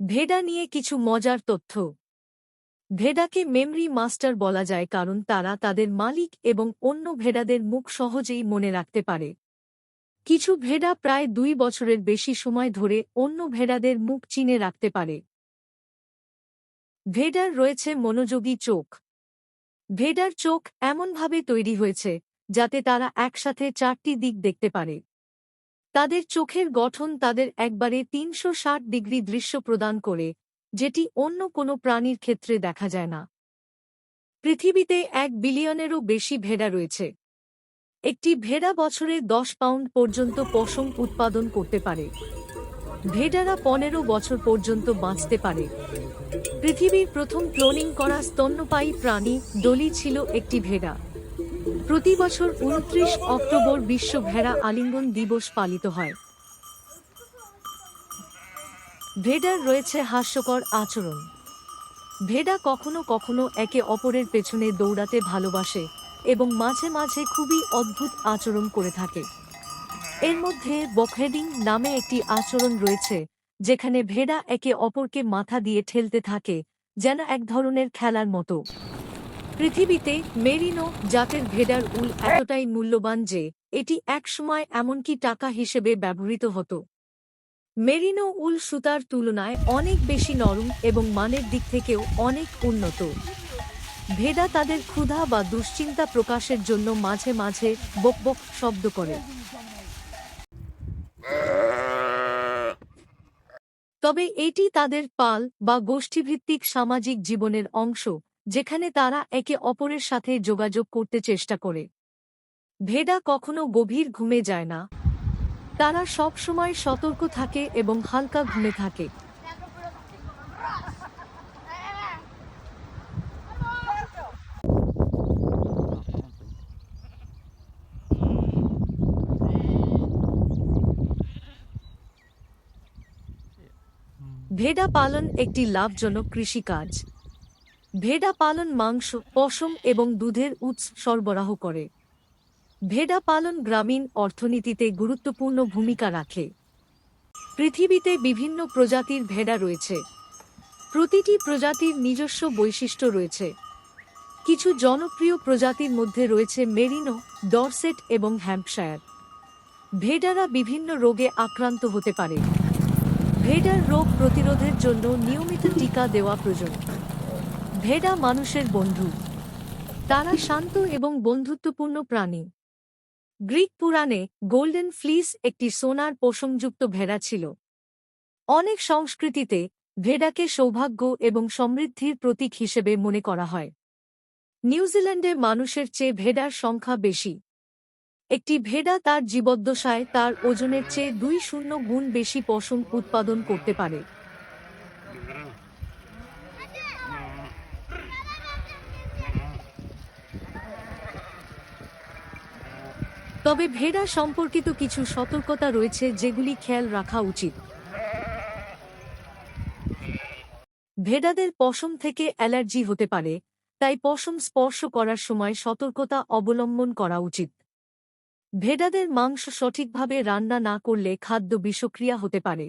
ভেডা নিয়ে কিছু মজার তথ্য। ভেডাকে মেমরি মাস্টার বলা যায় কারণ তারা তাদের মালিক এবং অন্য ভেড়াদের মুখ সহজেই মনে রাখতে পারে। কিছু ভেড়া প্রায় দুই বছরের বেশি সময় ধরে অন্য ভেড়াদের মুখ চিনে রাখতে পারে। ভেডার রয়েছে মনোযোগী চোখ। ভেডার চোখ এমনভাবে তৈরি হয়েছে যাতে তারা একসাথে চারটি দিক দেখতে পারে। তাদের চোখের গঠন তাদের একবারে তিনশো ষাট ডিগ্রি দৃশ্য প্রদান করে, যেটি অন্য কোনো প্রাণীর ক্ষেত্রে দেখা যায় না। পৃথিবীতে এক বিলিয়নেরও বেশি ভেড়া রয়েছে। একটি ভেড়া বছরে দশ পাউন্ড পর্যন্ত পশম উৎপাদন করতে পারে। ভেড়ারা পনেরো বছর পর্যন্ত বাঁচতে পারে। পৃথিবীর প্রথম ক্লোনিং করা স্তন্যপায়ী প্রাণী ডলি ছিল একটি ভেড়া। প্রতি বছর উনত্রিশ অক্টোবর বিশ্ব ভেড়া আলিঙ্গন দিবস পালিত হয়। ভেডার রয়েছে হাস্যকর আচরণ। ভেডা কখনো কখনো একে অপরের পেছনে দৌড়াতে ভালোবাসে এবং মাঝে মাঝে খুবই অদ্ভুত আচরণ করে থাকে। এর মধ্যে বকহেডিং নামে একটি আচরণ রয়েছে, যেখানে ভেড়া একে অপরকে মাথা দিয়ে ঠেলতে থাকে, যেন এক ধরনের খেলার মতো। পৃথিবীতে মেরিনো জাতের ভেড়ার উল এতটাই মূল্যবান যে এটি একসময় এমনকি টাকা হিসেবে ব্যবহৃত হতো। মেরিনো উল সুতার তুলনায় অনেক বেশি নরম এবং মানের দিক থেকেও অনেক উন্নত। ভেদা তাদের ক্ষুধা বা দুশ্চিন্তা প্রকাশের জন্য মাঝে মাঝে বকবক শব্দ করে। তবে এটি তাদের পাল বা গোষ্ঠীভিত্তিক সামাজিক জীবনের অংশ। যেখানে তারা একে অপরের সাথে যোগাযোগ করতে চেষ্টা করে। ভেড়া কখনো গভীর ঘুমে যায় না। তারা সব সময় সতর্ক থাকে এবং হালকা ঘুমে থাকে। ভেড়া পালন একটি লাভজনক কৃষিকাজ। ভেড়া পালন মাংস, পশম এবং দুধের উৎস সরবরাহ করে। ভেড়া পালন গ্রামীণ অর্থনীতিতে গুরুত্বপূর্ণ ভূমিকা রাখে। পৃথিবীতে বিভিন্ন প্রজাতির ভেড়া রয়েছে। প্রতিটি প্রজাতির নিজস্ব বৈশিষ্ট্য রয়েছে। কিছু জনপ্রিয় প্রজাতির মধ্যে রয়েছে মেরিনো, ডরসেট এবং হ্যাম্পশায়ার। ভেড়ারা বিভিন্ন রোগে আক্রান্ত হতে পারে। ভেড়ার রোগ প্রতিরোধের জন্য নিয়মিত টিকা দেওয়া প্রয়োজন। ভেড়া মানুষের বন্ধু। তারা শান্ত এবং বন্ধুত্বপূর্ণ প্রাণী। গ্রিক পুরাণে গোল্ডেন ফ্লিস একটি সোনার পশমযুক্ত ভেড়া ছিল। অনেক সংস্কৃতিতে ভেড়াকে সৌভাগ্য এবং সমৃদ্ধির প্রতীক হিসেবে মনে করা হয়। নিউজিল্যান্ডে মানুষের চেয়ে ভেড়ার সংখ্যা বেশি। একটি ভেড়া তার জীবদ্দশায় তার ওজনের চেয়ে দুই শূন্য গুণ বেশি পশম উৎপাদন করতে পারে। তবে ভেড়া সম্পর্কিত কিছু সতর্কতা রয়েছে যেগুলি খেয়াল রাখা উচিত। ভেড়াদের পশম থেকে অ্যালার্জি হতে পারে, তাই পশম স্পর্শ করার সময় সতর্কতা অবলম্বন করা উচিত। ভেড়াদের মাংস সঠিকভাবে রান্না না করলে খাদ্য বিষক্রিয়া হতে পারে।